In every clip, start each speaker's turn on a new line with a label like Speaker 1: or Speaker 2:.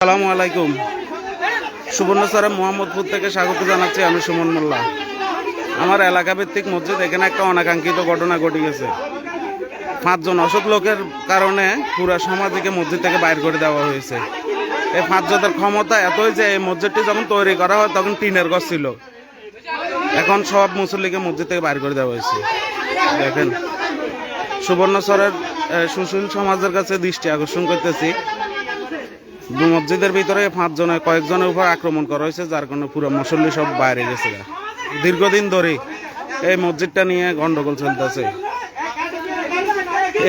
Speaker 1: আসসালামু আলাইকুম। সুবর্ণচরে মোহাম্মদপুর থেকে স্বাগত জানাচ্ছি আমি সুমন মোল্লা। আমার এলাকা ভিত্তিক মসজিদ এখানে একটা অনাকাঙ্ক্ষিত ঘটনা ঘটে গেছে। পাঁচজন অসৎ লোকের কারণে পুরো সমাজকে মসজিদ থেকে বাইর করে দেওয়া হয়েছে। এই পাঁচজনের ক্ষমতা এতই যে এই মসজিদটি যখন তৈরি করা হয় তখন টিনের গছ ছিল। এখন সব মুসল্লিকে মসজিদ থেকে বাইর করে দেওয়া হয়েছে। দেখেন সুবর্ণচরের আহ, সুশীল সমাজের কাছে দৃষ্টি আকর্ষণ করতেছি। মসজিদের ভিতরে পাঁচজনের কয়েকজনের উপর আক্রমণ করা হয়েছে, যার কারণে পুরো মুসল্লি সব বাইরে গেছে। দীর্ঘদিন ধরে এই মসজিদটা নিয়ে গন্ডগোল চলতেছে।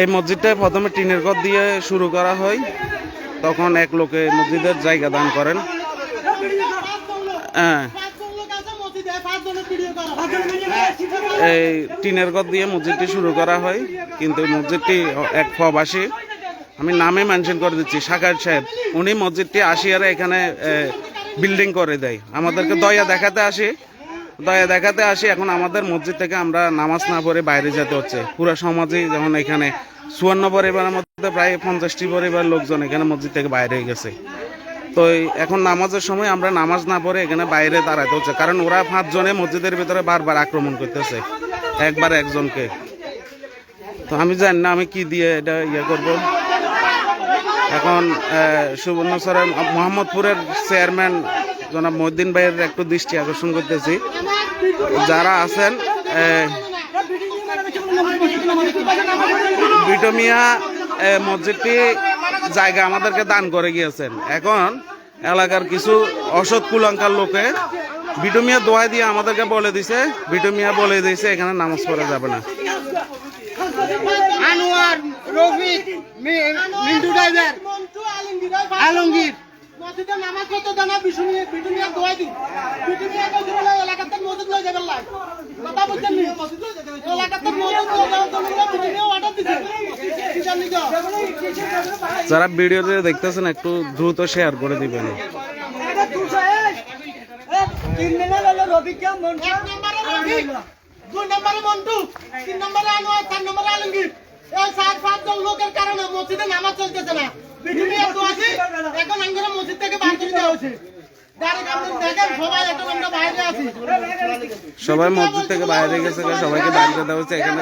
Speaker 1: এই মসজিদটা প্রথমে টিনের ঘর দিয়ে শুরু করা হয়। তখন এক লোকে মসজিদের জায়গা দান করেন। হ্যাঁ। এই টিনের ঘর দিয়ে মসজিদটি শুরু করা হয়, কিন্তু মসজিদটি এক প্রবাসী আমি নামে মেনশন করে দিচ্ছি। সাকার সাহেব, উনি মসজিদটি আসিয়ারে এখানে বিল্ডিং করে দেয়। আমাদেরকে দয়া দেখাতে আসি। দয়া দেখাতে আসি, এখন আমাদের মসজিদ থেকে আমরা নামাজ না পড়ে বাইরে যেতে হচ্ছে। পুরো সমাজেই যেমন এখানে চুয়ান্ন পরিবারের মধ্যে প্রায় পঞ্চাশটি পরিবার লোকজন এখানে মসজিদ থেকে বাইরে হয়ে গেছে। তো এখন নামাজের সময় আমরা নামাজ না পড়ে এখানে বাইরে দাঁড়াতে হচ্ছে। কারণ ওরা পাঁচজনে মসজিদের ভিতরে বারবার আক্রমণ করতেছে, একবার একজনকে। তো আমি জানি না আমি কি দিয়ে এটা ইয়ে করব। এখন আহ, সুবর্ণচরের মোহাম্মদপুরের চেয়ারম্যান জনাব মহিদ্দিন ভাইয়ের একটু দৃষ্টি আকর্ষণ করতেছি। যারা আছেন বিটমিয়া মসজিদটি জায়গা আমাদেরকে দান করে গিয়েছেন। এখন এলাকার কিছু অসৎ কুলঙ্কার লোকে বিটুমিয়া দোয়া দিয়ে আমাদেরকে বলে দিছে বিটুমিয়া বলে দিয়েছে এখানে নামাজ পড়া যাবে না।
Speaker 2: রফিক মিন্টু ড্রাইভার আলমগীর।
Speaker 3: মসজিদে নামাজ পড়তে জানা দোয়াই দিন না এলাকাতে মসজিদ লই যাবেন লাই কথা বুঝছেন নি এলাকাতে মসজিদ জন্য বিটুনিয়া অর্ডার দিছে
Speaker 1: যারা ভিডিওতে দেখতেছেন একটু দ্রুত শেয়ার করে দিবেন।
Speaker 2: তিন মিনিট হলো রফিককে মন্টু
Speaker 3: এক নম্বরে রফিক দুই নম্বরে মন্টু তিন নম্বরে আনোয়ার চার নম্বরে আলমগীর। এই সাত পাঁচজন লোকের কারণে মসজিদে নামাজ চলতেছে না। এখন মসজিদ থেকে করে দেওয়া সবাই এখন আমরা বাইরে আছি।
Speaker 1: সবাই মসজিদ থেকে বাইরে গেছে সবাইকে বাইরে দেওয়া হচ্ছে এখানে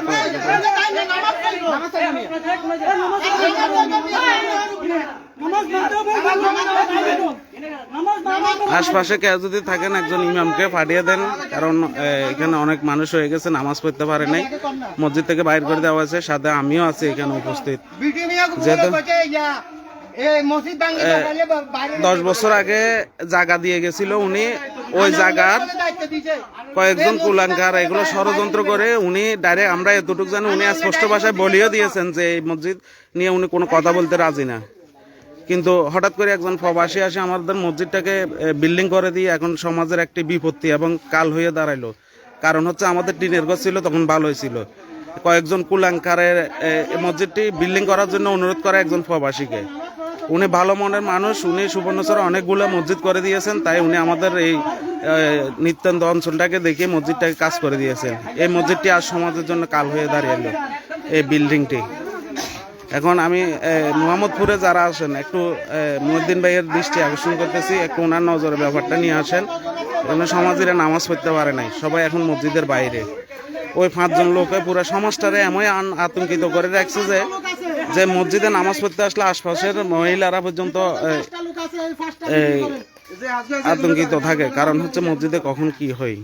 Speaker 1: আশপাশে কেউ যদি থাকেন, একজন ইমামকে পাঠিয়ে দেন। কারণ এখানে অনেক মানুষ হয়ে গেছে, নামাজ পড়তে পারে নাই। মসজিদ থেকে বাইর করে দেওয়া হয়েছে, সাথে আমিও আছি এখানে উপস্থিত। যেহেতু- দশ বছর আগে জায়গা দিয়ে গেছিল উনি। ওই জায়গার কয়েকজন কুলাঙ্কার এগুলো ষড়যন্ত্র করে উনি ডাইরেক্ট আমরা এতটুকু জানি, উনি স্পষ্ট ভাষায় বলিও দিয়েছেন যে এই মসজিদ নিয়ে উনি কোনো কথা বলতে রাজি না। কিন্তু হঠাৎ করে একজন প্রবাসী আসে আমাদের মসজিদটাকে বিল্ডিং করে দিয়ে এখন সমাজের একটি বিপত্তি এবং কাল হয়ে দাঁড়াইলো। কারণ হচ্ছে আমাদের টিনের ঘর ছিল, তখন ভালোই ছিল। কয়েকজন কুলাঙ্কারের মসজিদটি বিল্ডিং করার জন্য অনুরোধ করে একজন প্রবাসীকে। উনি ভালো মনের মানুষ, উনি সুবর্ণচরে অনেকগুলো মসজিদ করে দিয়েছেন, তাই উনি আমাদের এই নিত্যান্ত অঞ্চলটাকে দেখে মসজিদটাকে কাজ করে দিয়েছেন। এই মসজিদটি আজ সমাজের জন্য কাল হয়ে দাঁড়িয়েলো এই বিল্ডিংটি এখন আমি মোহাম্মদপুরে যারা আছেন, একটু মুদ্দিন ভাইয়ের দৃষ্টি আকর্ষণ করতেছি, একটু ওনার নজরে ব্যাপারটা নিয়ে আসেন। এখানে সমাজের নামাজ পড়তে পারে নাই, সবাই এখন মসজিদের বাইরে। ওই পাঁচজন লোকে পুরো সমাজটারে এমন আতঙ্কিত করে রাখছে যে যে মসজিদে নামাজ পড়তে আসলে আশপাশের মহিলারা পর্যন্ত আতঙ্কিত থাকে। কারণ হচ্ছে মসজিদে কখন কি হয়।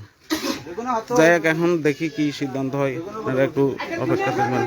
Speaker 1: যাই এখন দেখি কি সিদ্ধান্ত হয়। একটু অপেক্ষা করবেন